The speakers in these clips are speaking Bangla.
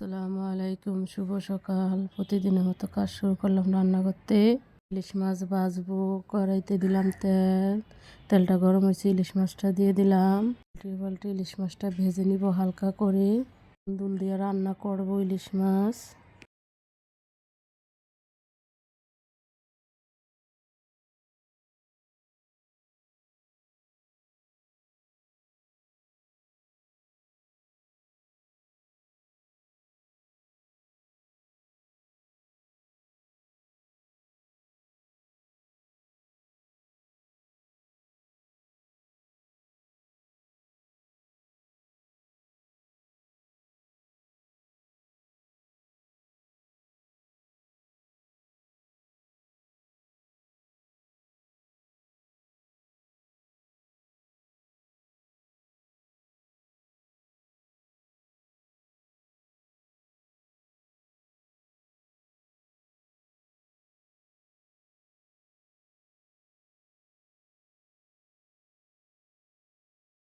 আসসালামু আলাইকুম, শুভ সকাল। প্রতিদিনের মতো কাজ শুরু করলাম রান্না করতে। ইলিশ মাছ বাজবো কড়াইতে দিলাম তেল। তেলটা গরম হয়েছে, ইলিশ মাছটা দিয়ে দিলাম। পাল্টে ইলিশ মাছটা ভেজে নিব হালকা করে। দুল দিয়ে রান্না করব ইলিশ মাছ।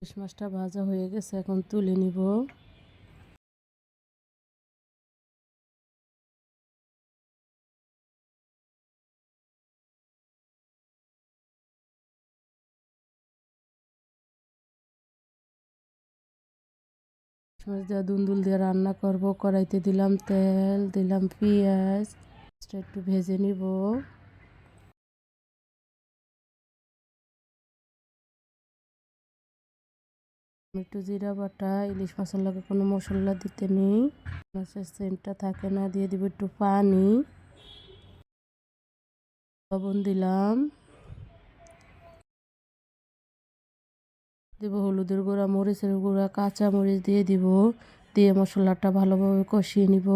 ইলিশ মাছটা ভাজা হয়ে গেছে, এখন তুলে নিব। মাছ দিয়ে দুন্দুল দিয়ে রান্না করব, কড়াইতে দিলাম তেল, দিলাম পেঁয়াজ, একটু ভেজে নিব। একটু জিরা বাটা, ইলিশ মাছের লাগে কোনো মশলা দিতে নেই। মাছের সেন্টটা থাকে না, দিয়ে দিব একটু পানি। লবণ দিলাম। দিব হলুদের গুঁড়া, মরিচের গুঁড়া, কাঁচা মরিচ দিয়ে দিব। দিয়ে মশলাটা ভালোভাবে কষিয়ে নিব।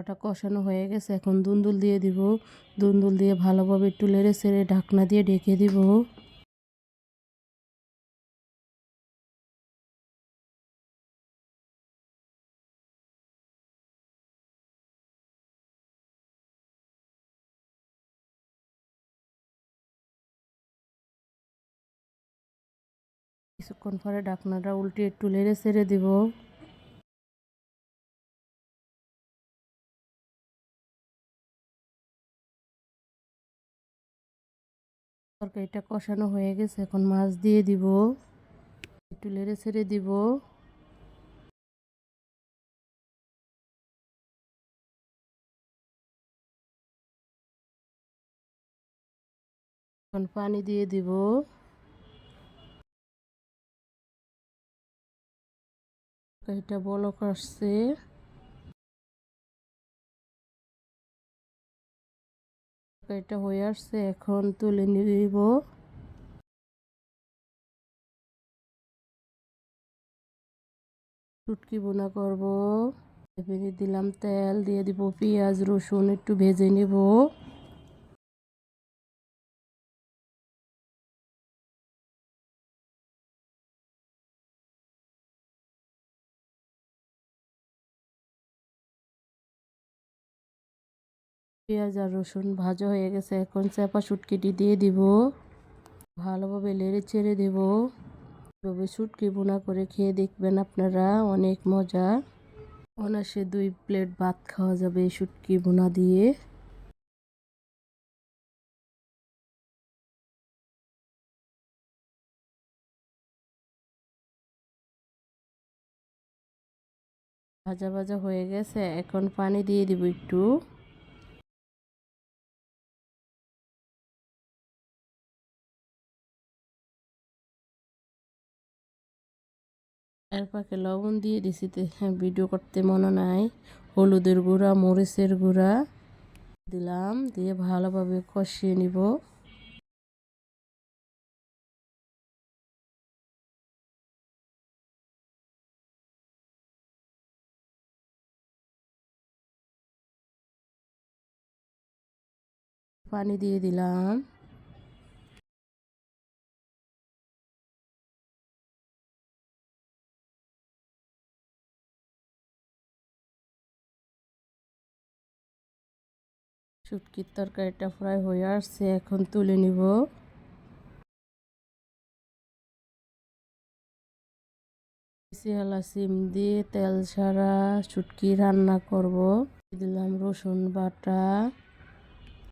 মশলাটা কষানো হয়ে গেছে। এখন দুন্দুল দিয়ে দিব। দুন্দুল দিয়ে ভালোভাবে একটু লেড়ে সেড়ে ঢাকনা দিয়ে ঢেকে দিব। কিছুক্ষণ পরে ঢাকনাটা উল্টে একটু লেড়ে ছেড়ে দিব। তরকারিটা কষানো হয়ে গেছে, এখন মাছ দিয়ে দিব। একটু লেড়ে ছেড়ে দিব। এখন পানি দিয়ে দিব। তরকারিটা বলক আসছে। তরকারিটা হয়ে আসছে, এখন তুলে নিব। চুটকি বোনা করব। দিলাম তেল, দিয়ে দিব পেঁয়াজ, রসুন, একটু ভেজে নেব। পেঁয়াজ আর রসুন ভাজা হয়ে গেছে। এখন চাপা সুটকিটি দিয়ে দিব। ভালোভাবে লেড়ে চেড়ে দেব। এভাবে সুটকি বোনা করে খেয়ে দেখবেন আপনারা অনেক মজা। অনাসে দুই প্লেট ভাত খাওয়া যাবে শুটকি বোনা দিয়ে। ভাজা ভাজা হয়ে গেছে। এখন পানি দিয়ে দিব একটু। এর লবণ দিয়ে দিছি হ্যাঁ ভিডিও করতে মনে নাই। হলুদের গুঁড়া, মরিচের গুঁড়া দিলাম, দিয়ে ভালোভাবে কষিয়ে নিব। পানি দিয়ে দিলাম। শুটকির তরকারিটা ফ্রাই হয়ে আসছে, এখন তুলে নিব। সিয়ালা সিম দিয়ে তেল ছাড়া শুটকি রান্না করব। দিলাম রসুন বাটা,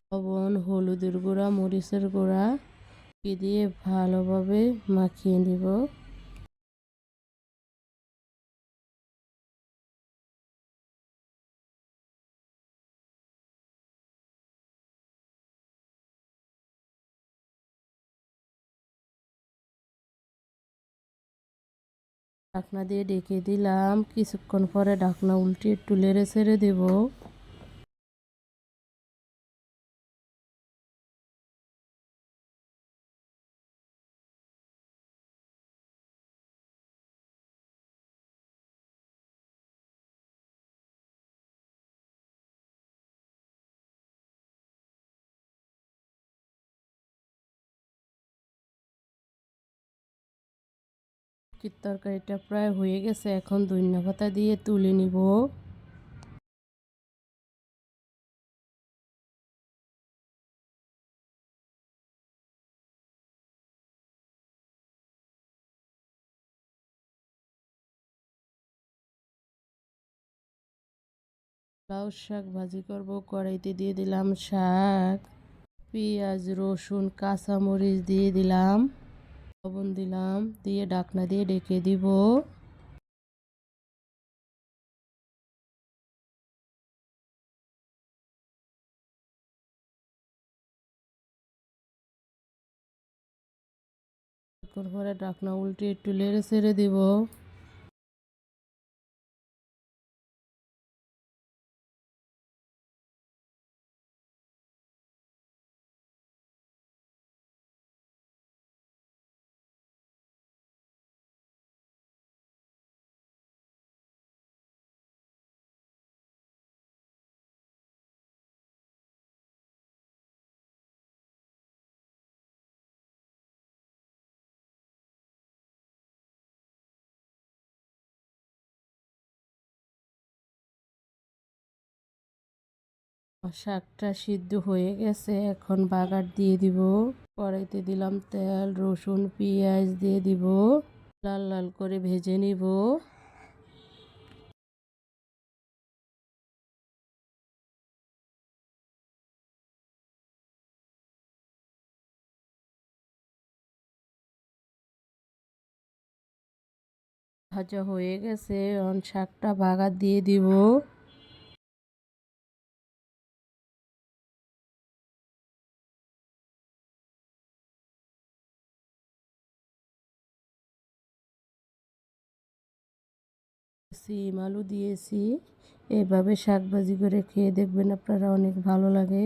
লবণ, হলুদের গুঁড়া, মরিচের গুঁড়া, দিয়ে ভালোভাবে মাখিয়ে নিব। ঢাকনা দিয়ে ঢেকে দিলাম। কিছুক্ষণ পরে ঢাকনা উল্টে একটু লেড়ে ছেড়ে দেব। শুটকির তরকারিটা প্রায় হয়ে গেছে, এখন ধনিয়া পাতা দিয়ে তুলে নিব। লাউ শাক ভাজি করব, কড়াইতে দিয়ে দিলাম শাক, পেঁয়াজ, রসুন, কাঁচামরিচ দিয়ে দিলাম। লবণ দিলাম দিয়ে ডাকনা দিয়ে ডেকে দিব। তারপরে ডাকনা উল্টে একটু লেড়ে ছেড়ে দিব। শাকটা সিদ্ধ হয়ে গেছে, এখন বাগার দিয়ে দিব। কড়াইতে দিলাম তেল, রসুন, পেঁয়াজ দিয়ে দিব। লাল লাল করে ভেজে নিব। ভাজা হয়ে গেছে শাকটা বাগার দিয়ে দিব। সিম আলু দিয়েছি। এভাবে শাক ভাজি করে খেয়ে দেখবেন আপনারা অনেক ভালো লাগে।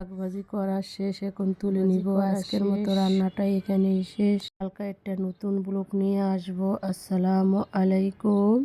শাক ভাজি করা শেষ এখন তুলে নিব। আজকের মতো রান্নাটা এখানেই শেষ। হালকা একটা নতুন ব্লগ নিয়ে আসব। আসসালামু আলাইকুম।